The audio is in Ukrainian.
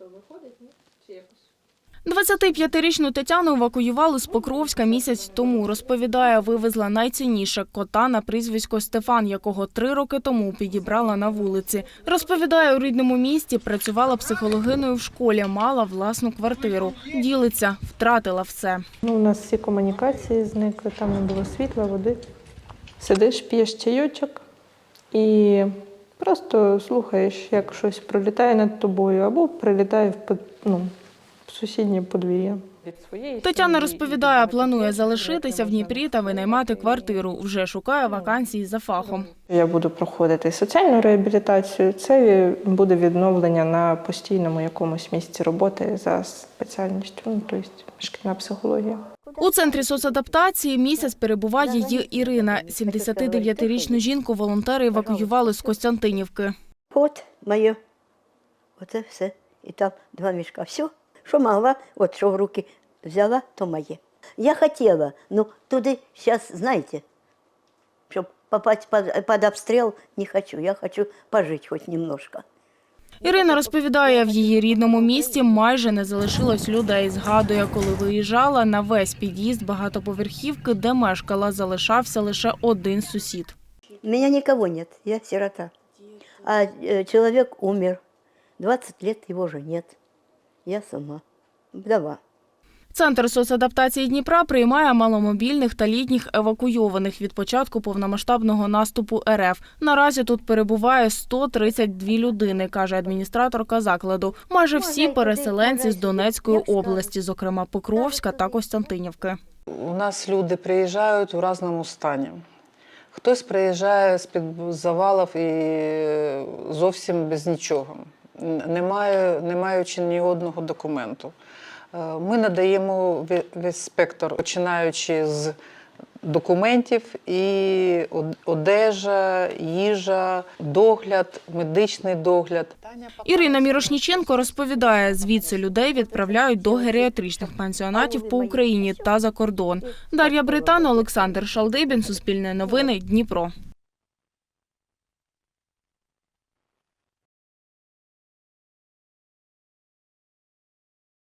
Що виходить, ні? Чи якось? 25-річну Тетяну евакуювали з Покровська місяць тому. Розповідає, вивезла найцінніше кота на прізвисько Стефан, якого три роки тому підібрала на вулиці. Розповідає, у рідному місті працювала психологиною в школі, мала власну квартиру. Ділиться, втратила все. Ну, у нас всі комунікації зникли, там не було світла, води. Сидиш, п'єш чайочок і просто слухаєш, як щось пролітає над тобою або прилітає в, ну, в сусіднє подвір'я. Тетяна розповідає, планує залишитися в Дніпрі та винаймати квартиру. Вже шукає вакансії за фахом. Я буду проходити соціальну реабілітацію. Це буде відновлення на постійному якомусь місці роботи за спеціальністю, ну, тобто шкільна психологія. У центрі соцадаптації місяць перебуває її Ірина. 79-річну жінку волонтери евакуювали з Костянтинівки. От моє. Оце все. І там два мішка. Все, що могла, от що в руки взяла, то моє. Я хотіла, ну туди зараз, знаєте, щоб попасть під, під обстріл, не хочу. Я хочу пожити хоч немножко. Ірина розповідає, в її рідному місті майже не залишилось людей. Згадує, коли виїжджала на весь під'їзд багатоповерхівки, де мешкала, залишався лише один сусід. У меня никого нет, я сирота. А э, человек умер. 20 лет его уже нет. Я сама. Вдова. Центр соцадаптації Дніпра приймає маломобільних та літніх евакуйованих від початку повномасштабного наступу РФ. Наразі тут перебуває 132 людини, каже адміністраторка закладу. Майже всі переселенці з Донецької області, зокрема Покровська та Костянтинівки. У нас люди приїжджають у різному стані. Хтось приїжджає з-під завалів і зовсім без нічого, не, має, не маючи ні одного документу. Е, Ми надаємо ве- весь спектр, починаючи з документів і одежа, їжа, догляд, медичний догляд. Ірина Мірошніченко розповідає, звідси людей відправляють до геріатричних пансіонатів по Україні та за кордон. Дар'я Британ, Олександр Шалдибін, Суспільне новини, Дніпро.